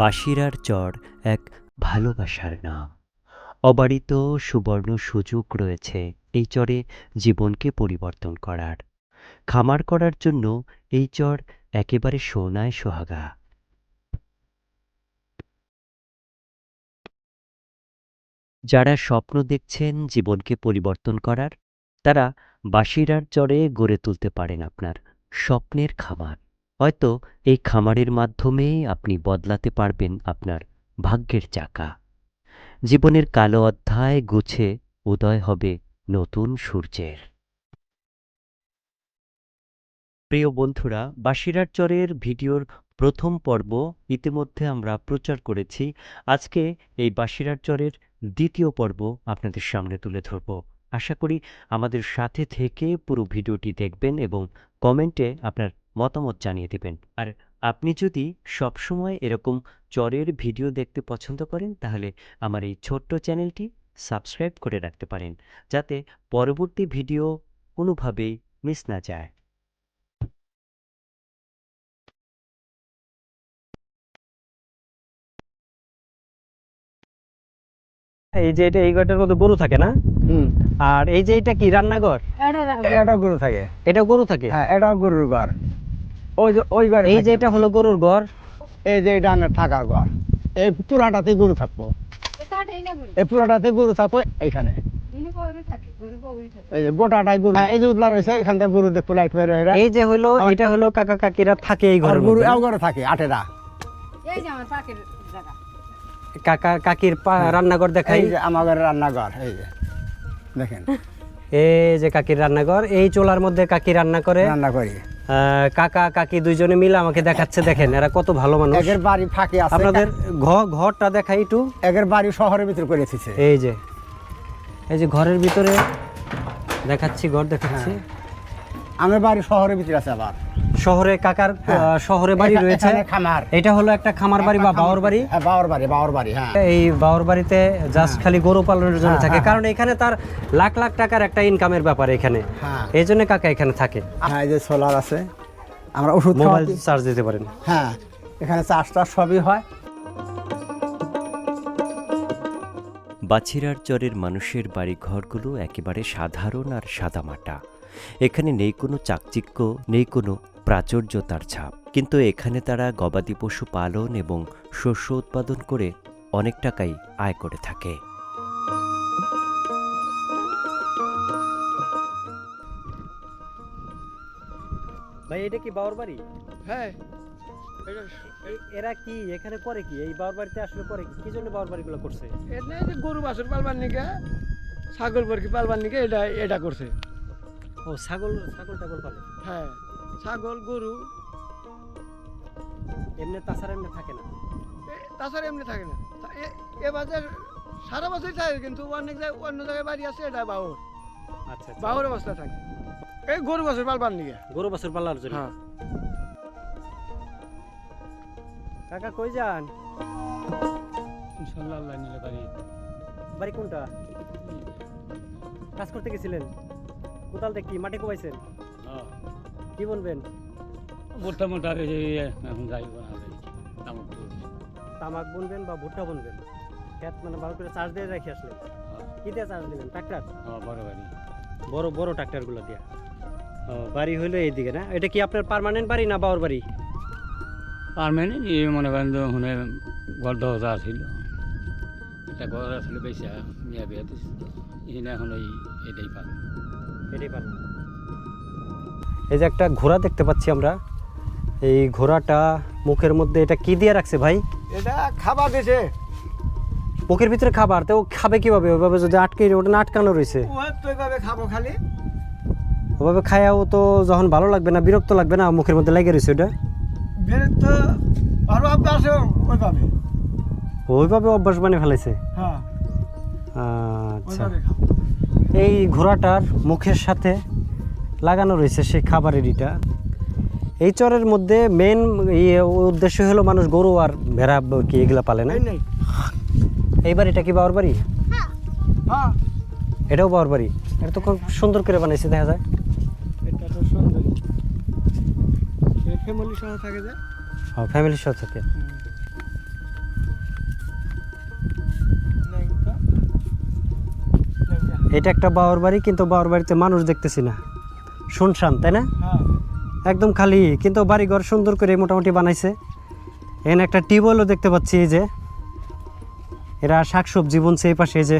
বাসিরার চর এক ভালোবাসার নাম। অবারিত সুবর্ণ সুযোগ রয়েছে এই চরে জীবনকে পরিবর্তন করার। খামার করার জন্য এই চর একেবারে সোনায় সোহাগা। যারা স্বপ্ন দেখছেন জীবনকে পরিবর্তন করার, তারা বাসিরার চরে গড়ে তুলতে পারেন আপনার স্বপ্নের খামার। হয়তো এই খামারের মাধ্যমেই আপনি বদলাতে পারবেন আপনার ভাগ্যের চাকা। জীবনের কালো অধ্যায় গুছে উদয় হবে নতুন সূর্যের। প্রিয় বন্ধুরা বাসিরার চরের ভিডিওর প্রথম পর্ব ইতিমধ্যে আমরা প্রচার করেছি। আজকে এই বাসিরার চরের দ্বিতীয় পর্ব আপনাদের সামনে তুলে ধরব। আশা করি আমাদের সাথে থেকে পুরো ভিডিওটি দেখবেন এবং কমেন্টে আপনার মতামত জানিয়ে দেবেন। আর আপনি যদি সবসময় এরকম চরের ভিডিও দেখতে পছন্দ করেন তাহলে আমার এই ছোট্ট চ্যানেলটি সাবস্ক্রাইব করে রাখতে পারেন যাতে পরবর্তী ভিডিও কোনোভাবেই মিস না যায়। এই যে এটা এই ঘরটার মধ্যে গরু থাকে না? হুম। আর এই যে এটা কি রান্নাঘর? এটা গরু থাকে। এটা গরু থাকে? হ্যাঁ এটা গরুর ঘর। ওই যে ওই ঘরে এই যে এটা হলো গরুর ঘর। এই যে এটা আমার থাকার ঘর। এই পুরাটাতে গরু থাকব। এই পুরাটাতে গরু থাকব এইখানে। এই যে গোটাটাই গরু। হ্যাঁ, এই যে উদলা রয়েছে এখান থেকে গরু দেখব লাইট মেরে এই যে হলো এটা হলো কাকা কাকিরা থাকে এই গরু ঘরে থাকে আটেরা। কাকা কাকির পা- রান্নাঘর দেখাই। আমার ঘরে রান্নাঘর এই যে। দেখেন। এই যে কাকির রান্নাঘর এই চোলার মধ্যে কাকি রান্না করে। রান্না করি। কাকা কাকি দুইজনে মিলে আমাকে দেখাচ্ছে দেখেন এরা কত ভালো মানুষ। একের বাড়ি ফাঁকি আছে আপনাদের ঘর ঘরটা দেখাই একটু। একের বাড়ি শহরের ভিতরে করে এসেছে এই যে এই যে ঘরের ভিতরে দেখাচ্ছি ঘর দেখাচ্ছি। আমার বাড়ি শহরের ভিতরে আছে আবার। শহরে কাকার আহ, শহরে বাড়ি রয়েছে। খামার। এটা হলো একটা খামার বাড়ি বা বাওর বাড়ি হ্যাঁ বাওর বাড়ি বাওর বাড়ি হ্যাঁ। এই বাওর বাড়িতে জাস্ট খালি গরু পালনের জন্য থাকে। কারণ এখানে তার লাখ লাখ টাকার একটা ইনকামের ব্যাপার এখানে। হ্যাঁ। এই জন্য কাকা এখানে থাকে। হ্যাঁ এই যে সোলার আছে। আমরা ওষুধ মোবাইল চার্জ দিতে পারেন। হ্যাঁ এখানে চাষ টাস সবই হয়। বাছিরার চরের মানুষের বাড়ি ঘরগুলো একেবারে সাধারণ আর সাদামাটা। এখানে নেই কোনো চাকচিক্য নেই কোনো প্রাচুর্যতার ছাপ। কিন্তু এখানে তারা গবাদি পশু পালন এবং শস্য উৎপাদন করে অনেক টাকাই আয় করে থাকে। ভাই এটা কি বাওর বাড়ি? হ্যাঁ। এই- এরা কি এখানে করে কি? এই বাওর বাড়িতে আসলে করে কি? কি জন্য বাওর বাড়িগুলো করছে? এটা যে গরু বাছুর পালবার নিকে ছাগল বরকি পালবার নিকে এটা এটা করছে। ও ছাগল ছাগল টাগল পালে হ্যাঁ। ছাগল গরু। এমনি তাছাড়া এমনি থাকে না। তাছাড়া এমনি থাকে না। এ- এ বাজার সারা বছর থাকে কিন্তু অনেক জায়গায় অন্য জায়গায় বাড়ি আছে এটা বাউর আচ্ছা আচ্ছা। বাউর অবস্থা থাকে। এই গরু বাছুর পালবার নিকে গরু বাছুর পালার জন্য। হ্যাঁ। কাকা কই যান? ইনশাল্লাহ আল্লাহ নিলে পারি বাড়ি কোনটা? কাজ করতে গেছিলেন। কোদাল দিয়ে কি? মাটি কোবাইছেন? কি বলবেন? মোটা মোটা এখন যাই তামাক তামাক বুনবেন বা ভুট্টা বুনবেন? খেত মানে ভালো করে চার্জ দিয়ে রেখে আসলেন। কি দিয়ে চার্জ দিলেন ট্রাক্টর? বড় গাড়ি বড় বড় ট্রাক্টরগুলো দিয়া। ও বাড়ি হইল এইদিকে না? এটা কি আপনার পার্মানেন্ট বাড়ি না বাওর বাড়ি? পারমানেন্ট এই মনে করেন শুনে ঘর দরজা আছিল। এটা ঘর আসলে বেশি মিয়া বিয়া দিছিল। এখানে ওই এটাই পান। এটাই পারবেন এই যে একটা ঘোড়া দেখতে পাচ্ছি আমরা। এই ঘোড়াটা মুখের মধ্যে এটা কি দিয়ে রাখছে ভাই? এটা খাবার দিছে। মুখের ভিতরে খাবার? তো ও খাবে কীভাবে? ওইভাবে যদি আটকে ওটা না আটকানো রয়েছে। এইভাবে খাব খালি। ওভাবে খায়াও তো যখন ভালো লাগবে না বিরক্ত লাগবে না মুখের মধ্যে লেগে রয়েছে ওটা? বের তো আরও আপনার ওইভাবে। ওইভাবে অভ্যাস বানিয়ে ফেলেছে? হ্যাঁ। আচ্ছা। এই ঘোড়াটার মুখের সাথে লাগানো রয়েছে সেই খাবারের ইটা। এই চরের মধ্যে মেন ইয়ে উদ্দেশ্য হলো মানুষ গরু আর ভেড়া কি এগুলা পালে না? এইবার এটা কি বাবার বাড়ি? হ্যাঁ। এটাও বাবার বাড়ি? এটা তো খুব সুন্দর করে বানাইছে দেখা যায়। ফ্যামিলির সাথে থাকে হ্যাঁ, এটা একটা বাবার বাড়ি কিন্তু বাবার বাড়িতে মানুষ দেখতেছি না। শুনশান তাই না? একদম খালি কিন্তু বাড়িঘর সুন্দর করে মোটামুটি বানাইছে। এখানে একটা টিউবওয়েলও দেখতে পাচ্ছি এই যে। এরা শাকসবজি বুনছে এই পাশে এই যে।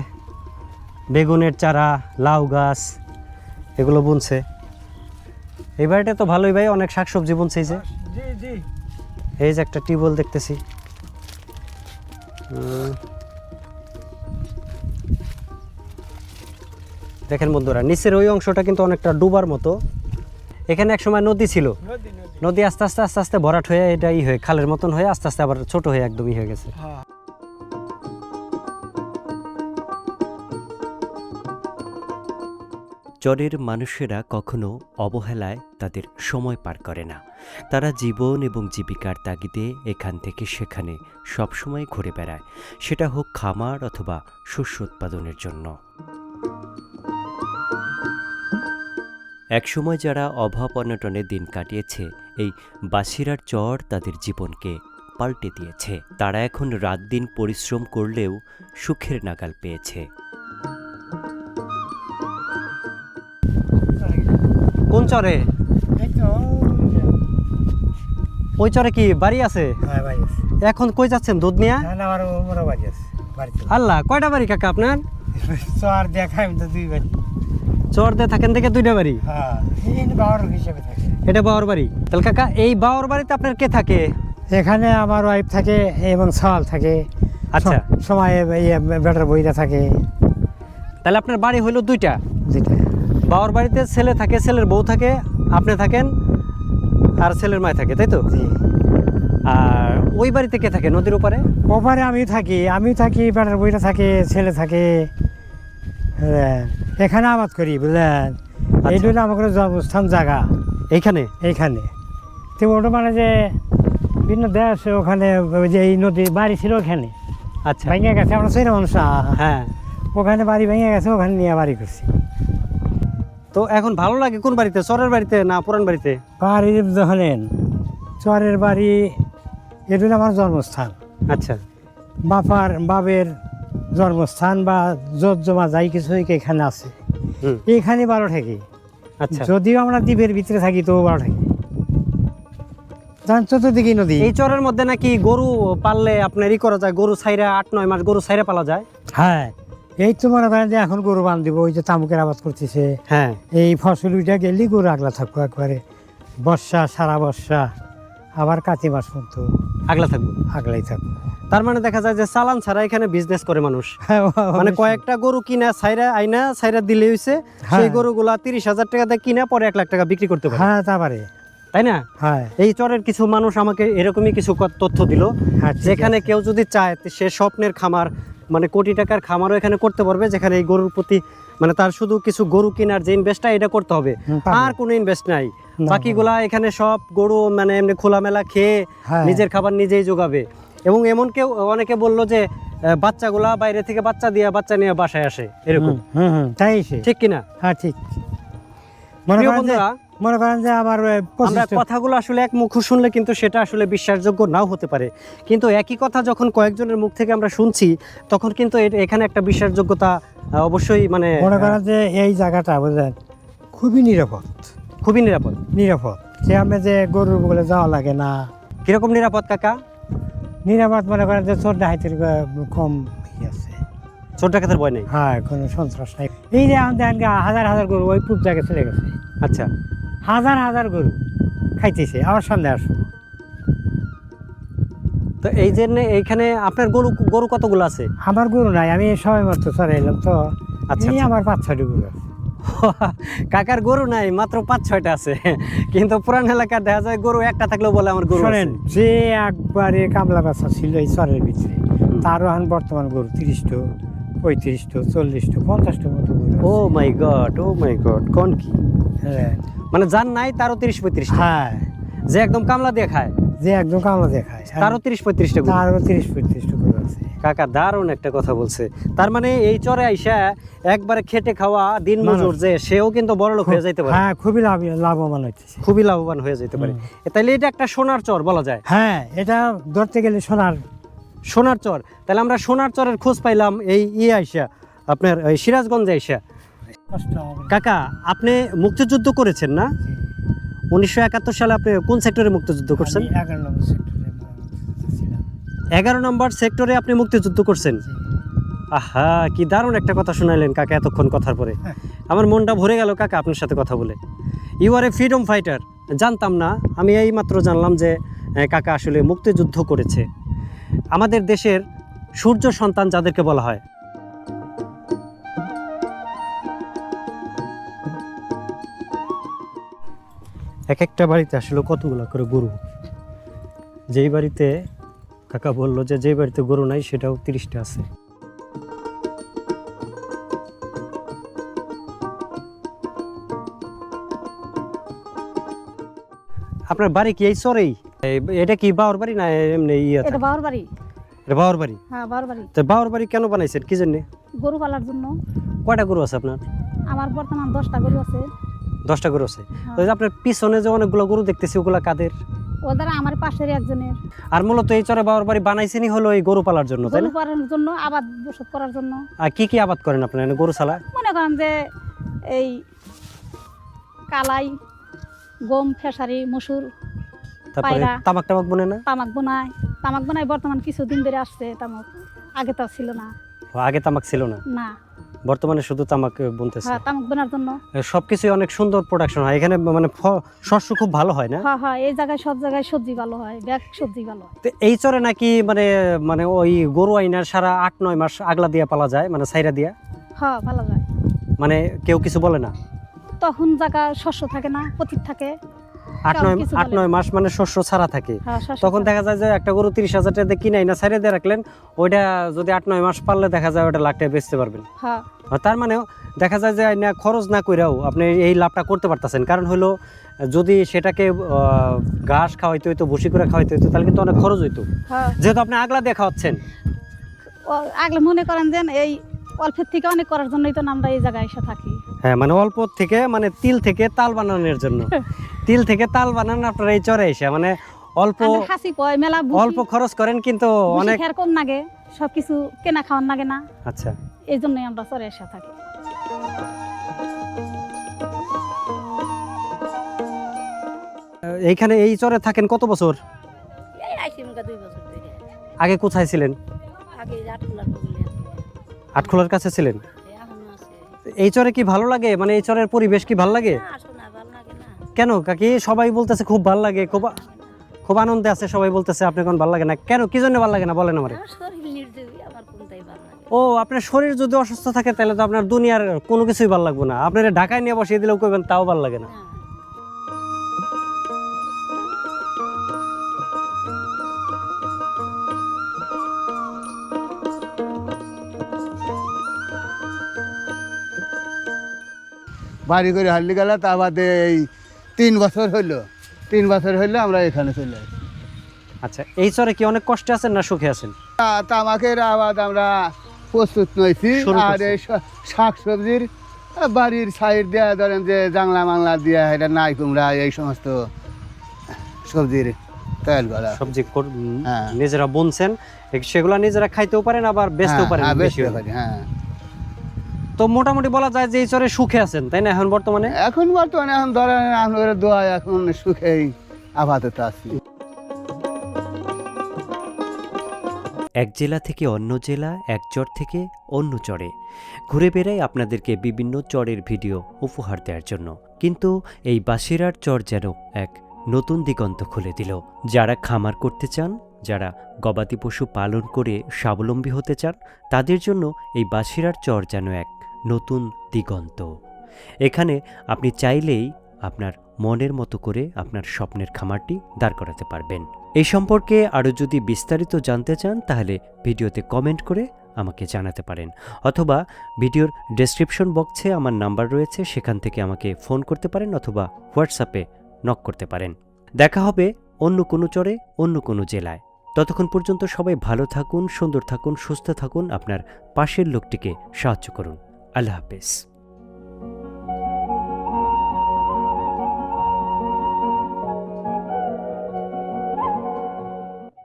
বেগুনের চারা লাউ গাছ এগুলো বুনছে। এই বাড়িটা তো ভালোই ভাই অনেক শাকসবজি বুনছে এই যে। এই যে একটা টিউবওয়েল দেখতেছি। দেখেন বন্ধুরা নিচের ওই অংশটা কিন্তু অনেকটা ডুবার মতো। এখানে এক সময় নদী ছিল। নদী আস্তে আস্তে আস্তে আস্তে ভরাট হয়ে এটা ই হয়ে খালের মতন হয়ে আস্তে আস্তে আবার ছোট হয়ে একদমই হয়ে গেছে। হ্যাঁ। চরের মানুষেরা কখনো অবহেলায় তাদের সময় পার করে না। তারা জীবন এবং জীবিকার তাগিদে এখান থেকে সেখানে সবসময় ঘুরে বেড়ায়। সেটা হোক খামার অথবা শস্য উৎপাদনের জন্য। একসময় যারা অভাব অনটনে দিন কাটিয়েছে এই বাসিরার চর তাদের জীবনকে পাল্টে দিয়েছে। তারা এখন রাত দিন পরিশ্রম করলেও সুখের নাগাল পেয়েছে। কোন চরে? ওই চরে কি বাড়ি আছে? হ্যাঁ ভাই এখন কই যাচ্ছেন দুধ নিয়ে? আল্লাহ কয়টা বাড়ি কাকা আপনার? আর দেখাই তো দুই বাড়ি। চর দিয়ে থাকেন থেকে দুইটা বাড়ি? হ্যাঁ হিসেবে থাকে। এটা বাওয়ার বাড়ি। তাহলে কাকা এই বাওয়ার বাড়িতে আপনার কে থাকে? এখানে আমার ওয়াইফ থাকে এবং সওয়াল থাকে। আচ্ছা। সময় বেটার বইরা থাকে। তাহলে আপনার বাড়ি হইল দুইটা? যেটা বাওয়ার বাড়িতে ছেলে থাকে ছেলের বউ থাকে আপনি থাকেন আর ছেলের মায় থাকে তাই তো? আর ওই বাড়িতে কে থাকে নদীর ওপারে? ওপারে আমি থাকি আমি থাকি বেটার বইটা থাকে ছেলে থাকে। হ্যাঁ, এখানে আবাদ করি বুঝলেন? এইটা হলো আমাদের জন্মস্থান জায়গা। এইখানে? এইখানে। তো ওটা মানে যে বিভিন্ন দেশ ওখানে ওই যে এই নদী বাড়ি ছিল ওখানে। আচ্ছা। ভেঙে গেছে আমরা সেই মানুষ। হ্যাঁ। ওখানে বাড়ি ভেঙে গেছে ওখানে নিয়ে বাড়ি করছি। তো এখন ভালো লাগে কোন বাড়িতে? চরের বাড়িতে না পুরান বাড়িতে? বাড়ি হলেন চরের বাড়ি এটা আমার জন্মস্থান। আচ্ছা। বাপার বাবের জন্মস্থান বা জোর জমা যাই কিছু এখানে আছে। এখানে বারো থাকি। আচ্ছা। যদিও আমরা দ্বীপের ভিতরে থাকি তো বারো থাকি। চতুর্দিকে নদী। এই চরের মধ্যে নাকি গরু পাললে আপনার ই করা যায় গরু ছাইরা আট নয় মাস গরু ছাইরা পালা যায়? হ্যাঁ। এই তো মনে করেন যে এখন গরু বান দিব ওই যে তামুকের আবাদ করতেছে। হ্যাঁ। এই ফসল উইটা গেলেই গরু আগলা থাকব একবারে। বর্ষা সারা বর্ষা আবার কাতি মাস পর্যন্ত। আগলা থাকব? আগলাই থাকব। তার মানে দেখা যায় যে চালান ছাড়া এখানে বিজনেস করে মানুষ। হ্যাঁ, মানে কয়েকটা গরু কিনা সাইরা আইনা সাইরা দিলে হইছে। সেই হ্যাঁ। গরুগুলা তিরিশ হাজার টাকা দিয়ে কিনা পরে এক লাখ টাকা বিক্রি করতে পারে। হ্যাঁ তারপরে তাই না? হ্যাঁ। এই চরের কিছু মানুষ আমাকে এরকমই কিছু তথ্য দিল হ্যাঁ, যেখানে কেউ যদি চায় সে স্বপ্নের খামার মানে কোটি টাকার খামারও এখানে করতে পারবে যেখানে এই গরুর প্রতি মানে তার শুধু কিছু গরু কেনার যে ইনভেস্টটা এটা করতে হবে। আর কোনো ইনভেস্ট নাই। বাকিগুলা এখানে সব গরু মানে এমনি খোলামেলা খেয়ে হ্যাঁ। নিজের খাবার নিজেই যোগাবে এবং এমন কেউ অনেকে বলল যে বাচ্চাগুলা বাইরে থেকে বাচ্চা দিয়ে বাচ্চা নিয়ে বাসায় আসে এরকম। তাই ঠিক কিনা? হ্যাঁ ঠিক। মনে করেন যে বন্ধুরা, মনে করেন যে আমার আমরা কথাগুলো আসলে এক মুখ শুনলে কিন্তু সেটা আসলে বিশ্বাসযোগ্য নাও হতে পারে। কিন্তু একই কথা যখন কয়েকজনের মুখ থেকে আমরা শুনছি তখন কিন্তু এখানে একটা বিশ্বাসযোগ্যতা অবশ্যই মানে মনে করেন যে এই জায়গাটা বুঝলেন খুবই নিরাপদ। খুবই নিরাপদ। নিরাপদ। যে আমি যে গরুর বলে যাওয়া লাগে না। কীরকম নিরাপদ কাকা? নিরাপদ মনে করেন যে চোর ডাহাইতের কম ই আছে। ছোট ডাকাতের ভয় নেই? হ্যাঁ কোনো সন্ত্রাস নাই। এই যে হাজার হাজার গরু ওই জায়গায় চলে গেছে। আচ্ছা। হাজার হাজার গরু খাইতেছে। আমার সামনে আসব তো এই জন্য এইখানে আপনার গরু গরু কতগুলো আছে? আমার গরু নাই আমি সবাই মাত্র চড়াইলাম তো আচ্ছা, আচ্ছা। আমার পাঁচ ছয়টি গরু আছে। কাকার গরু নাই মাত্র পাঁচ ছয়টা আছে। কিন্তু পুরান এলাকার দেখা যায় গরু একটা থাকলেও বলে আমার গরু শোনেন যে একবারে কামলা বাচ্চা ছিল এই চরের ভিতরে তারও এখন বর্তমান গরু তিরিশটো পঁয়ত্রিশটো চল্লিশটো পঞ্চাশটো মতো গরু ও মাই গড ও মাই গড কোন কি? হ্যাঁ। মানে যার নাই তারও তিরিশ পঁয়ত্রিশ হ্যাঁ। যে একদম কামলা দিয়ে খায় যে একদম কামলা দেখায়। তারও তিরিশ পঁয়ত্রিশটা তারও তিরিশ পঁয়ত্রিশটো গরু আছে। কাকা দারুণ একটা কথা বলছে। তার মানে এই চরে আইসা একবারে খেটে খাওয়া দিন মজুর যে সেও কিন্তু বড় লোক হয়ে যাইতে পারে। হ্যাঁ খুবই লাভবান হইতেছে। খুবই লাভবান হয়ে যেতে পারে। তাইলে এটা একটা সোনার চর বলা যায়। হ্যাঁ এটা ধরতে গেলে সোনার সোনার চর। তাহলে আমরা সোনার চরের খোঁজ পাইলাম এই ইয়ে আইসা আপনার এই সিরাজগঞ্জে আইসা। কাকা আপনি মুক্তিযুদ্ধ করেছেন না? উনিশশো একাত্তর সালে আপনি কোন সেক্টরে মুক্তিযুদ্ধ করছেন? এগারো নম্বর সেক্টরে। এগারো নম্বর সেক্টরে আপনি মুক্তিযুদ্ধ করছেন। আহা কি দারুণ একটা কথা শোনাইলেন কাকা এতক্ষণ কথার পরে। আমার মনটা ভরে গেল কাকা আপনার সাথে কথা বলে। You are a freedom fighter জানতাম না আমি এই মাত্র জানলাম যে কাকা আসলে মুক্তিযুদ্ধ করেছে। আমাদের দেশের সূর্য সন্তান যাদেরকে বলা হয়। এক একটা বাড়িতে আসলে কতগুলো করে গরু? যেই বাড়িতে কাকা বলল যে যেই বাড়িতে গরু নাই সেটাও তিরিশটা আছে। আপনার বাড়ি কি এই চরেই? এটা কি বাওয়ার বাড়ি না এমনি ইয়ে এটা বাবার বাড়ি। এটা বাওয়ার বাড়ি? হ্যাঁ বাবার বাড়ি। তো বাওয়ার বাড়ি কেন বানাইছেন কি জন্য? গরু পালার জন্য। কয়টা গরু আছে আপনার? আমার বর্তমান দশটা গরু আছে। দশটা গরু আছে। হ্যাঁ। তো আপনার পিছনে যে অনেকগুলো গরু দেখতেছি ওগুলা কাদের? ওদের আমার পাশের একজনের। আর মূলত এই চরে বাওয়ার বাড়ি বানাইছেনই হলো এই গরু পালার জন্য তাই গরু না পালার জন্য আবাদ বসত করার জন্য। আর কি কি আবাদ করেন আপনার এখানে গরু ছাড়া মনে করেন যে এই কালাই গম ফেসারি মসুর তারপরে পায়রা। তামাক টামাক বনে না? তামাক বোনায় তামাক বোনায় বর্তমান কিছুদিন ধরে আসছে তামাক। আগে তো ছিল না। ও, আগে তামাক ছিল না? না। বর্তমানে শুধু তামাক বুনতেছে। হ্যাঁ তামাক বোনার জন্য। সবকিছুই অনেক সুন্দর প্রোডাকশন হয়। এখানে মানে শস্য খুব ভালো হয় না? হ্যাঁ হ্যাঁ এই জায়গায় সব জায়গায় সবজি ভালো হয় ব্যাগ সবজি ভালো হয়। তো এই চরে নাকি মানে মানে ওই গরু আইনার সারা আট নয় মাস আগলা দিয়া পালা যায় মানে সাইরা দিয়া? হ্যাঁ ভালো যায়। মানে কেউ কিছু বলে না? তখন জায়গা শস্য থাকে না পতিত থাকে। আট নয় আট নয় মাস মানে শস্য ছাড়া থাকে। হ্যাঁ তখন দেখা যায় যে একটা গরু তিরিশ হাজার টাকা কিনে না সাইরে দিয়ে রাখলেন ওইটা যদি আট নয় মাস পারলে দেখা যায় ওটা লাখ টাকা বেচতে পারবেন। হ্যাঁ। তার মানে দেখা যায় যে না খরচ না কইরাও আপনি এই লাভটা করতে পারতেছেন। কারণ হলো যদি সেটাকে ঘাস খাওয়াইতে হইতো ভুসি করে খাওয়াইতে হইতো তাহলে কিন্তু অনেক খরচ হইতো। হ্যাঁ। যেহেতু আপনি আগলা দিয়ে খাওয়াচ্ছেন। আগলে মনে করেন যে এই অল্পের থেকে অনেক করার জন্যই তো আমরা এই জায়গায় এসে থাকি। হ্যাঁ মানে অল্প থেকে মানে তিল থেকে তাল বানানোর জন্য। তিল থেকে তাল বানান আপনার এই চরে এসে মানে অল্প হাসি মেলা অল্প খরচ করেন কিন্তু অনেক কম লাগে সব কিছু কেনা খাওয়ার লাগে না। আচ্ছা। এই জন্যই আমরা চরে এসে থাকি। এইখানে এই চরে থাকেন কত বছর? আগে কোথায় ছিলেন? আটখোলার কাছে ছিলেন? এই চরে কি ভালো লাগে? মানে এই চরের পরিবেশ কি ভালো লাগে? কেন? কাকি সবাই বলতেছে খুব ভালো লাগে খুব খুব আনন্দে আছে সবাই বলতেছে আপনি কোন ভালো লাগে না। কেন? কি জন্য ভালো লাগে না? বলেন আমার। ও আপনার শরীর যদি অসুস্থ থাকে তাহলে তো আপনার দুনিয়ার কোনো কিছুই ভালো লাগবে না। আপনার ঢাকায় নিয়ে বসিয়ে দিলেও কইবেন তাও ভালো লাগে না। বাড়ি করে হারলি গেল তা বাদে এই তিন বছর হইল। তিন বছর হইল আমরা এখানে চলে আসি। আচ্ছা এই চরে কি অনেক কষ্টে আছেন না সুখে আছেন? তা- তামাকের আবাদ আমরা প্রস্তুত নইছি। আর এই শাক সবজির বাড়ির সাইড দেওয়া ধরেন যে জাংলা মাংলা দিয়া এটা নাই কুমড়া এই সমস্ত সবজির তৈরি করা। সবজি হ্যাঁ। নিজেরা বুনছেন সেগুলা নিজেরা খাইতেও পারেন আবার বেচতেও হ্যাঁ, পারেন হ্যাঁ, তো মোটামুটি বলা যায় যে এই চরে সুখে আছেন তাই না এখন বর্তমানে? এখন বর্তমানে এখন ধরেন আপনাদের দোয়া এখন সুখেই আপাতত আছি। এক জেলা থেকে অন্য জেলা এক চর থেকে অন্য চরে ঘুরে বেড়াই আপনাদেরকে বিভিন্ন চরের ভিডিও উপহার দেওয়ার জন্য। কিন্তু এই বাসিরার চর যেন এক নতুন দিগন্ত খুলে দিল। যারা খামার করতে চান যারা গবাদি পশু পালন করে স্বাবলম্বী হতে চান তাদের জন্য এই বাসিরার চর যেন এক নতুন দিগন্ত। এখানে আপনি চাইলেই আপনার মনের মতো করে আপনার স্বপ্নের খামারটি দাঁড় করাতে পারবেন। এই সম্পর্কে আরও যদি বিস্তারিত জানতে চান, তাহলে ভিডিওতে কমেন্ট করে আমাকে জানাতে পারেন। অথবা ভিডিওর ডেসক্রিপশন বক্সে আমার নাম্বার রয়েছে, সেখান থেকে আমাকে ফোন করতে পারেন অথবা হোয়াটসঅ্যাপে নক করতে পারেন। দেখা হবে অন্য কোনো চরে, অন্য কোনো জেলায়। ততক্ষণ পর্যন্ত সবাই ভালো থাকুন, সুন্দর থাকুন, সুস্থ থাকুন। আপনার পাশের লোকটিকে সাহায্য করুন। আল্লাহ হাফেজ